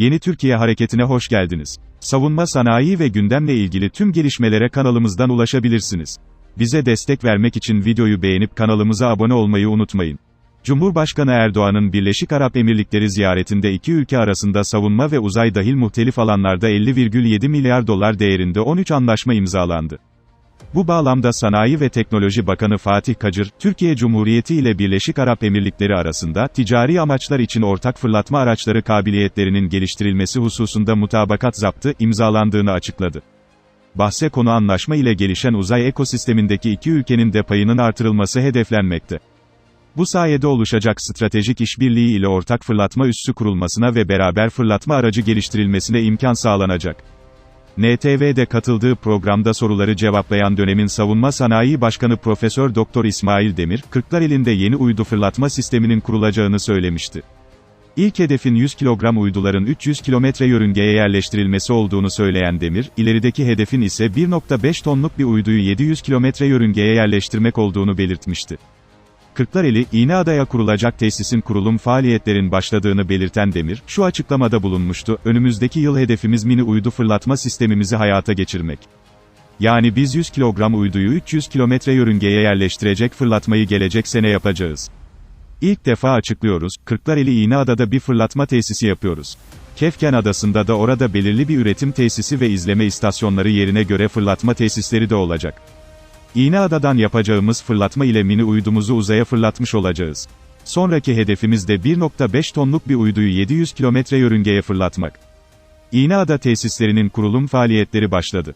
Yeni Türkiye Hareketi'ne hoş geldiniz. Savunma sanayi ve gündemle ilgili tüm gelişmelere kanalımızdan ulaşabilirsiniz. Bize destek vermek için videoyu beğenip kanalımıza abone olmayı unutmayın. Cumhurbaşkanı Erdoğan'ın Birleşik Arap Emirlikleri ziyaretinde iki ülke arasında savunma ve uzay dahil muhtelif alanlarda 50,7 milyar dolar değerinde 13 anlaşma imzalandı. Bu bağlamda Sanayi ve Teknoloji Bakanı Fatih Kacır, Türkiye Cumhuriyeti ile Birleşik Arap Emirlikleri arasında, ticari amaçlar için ortak fırlatma araçları kabiliyetlerinin geliştirilmesi hususunda mutabakat zaptı, imzalandığını açıkladı. Bahse konu anlaşma ile gelişen uzay ekosistemindeki iki ülkenin de payının artırılması hedeflenmekte. Bu sayede oluşacak stratejik işbirliği ile ortak fırlatma üssü kurulmasına ve beraber fırlatma aracı geliştirilmesine imkan sağlanacak. NTV'de katıldığı programda soruları cevaplayan dönemin Savunma Sanayi Başkanı Profesör Doktor İsmail Demir, Kırklareli'nde yeni uydu fırlatma sisteminin kurulacağını söylemişti. İlk hedefin 100 kilogram uyduların 300 kilometre yörüngeye yerleştirilmesi olduğunu söyleyen Demir, ilerideki hedefin ise 1.5 tonluk bir uyduyu 700 kilometre yörüngeye yerleştirmek olduğunu belirtmişti. Kırklareli, İğneada'ya kurulacak tesisin kurulum faaliyetlerin başladığını belirten Demir, şu açıklamada bulunmuştu, önümüzdeki yıl hedefimiz mini uydu fırlatma sistemimizi hayata geçirmek. Yani biz 100 kilogram uyduyu 300 kilometre yörüngeye yerleştirecek fırlatmayı gelecek sene yapacağız. İlk defa açıklıyoruz, Kırklareli İğneada'da bir fırlatma tesisi yapıyoruz. Kefken Adası'nda da orada belirli bir üretim tesisi ve izleme istasyonları yerine göre fırlatma tesisleri de olacak. İğneada'dan yapacağımız fırlatma ile mini uydumuzu uzaya fırlatmış olacağız. Sonraki hedefimiz de 1.5 tonluk bir uyduyu 700 kilometre yörüngeye fırlatmak. İğneada tesislerinin kurulum faaliyetleri başladı.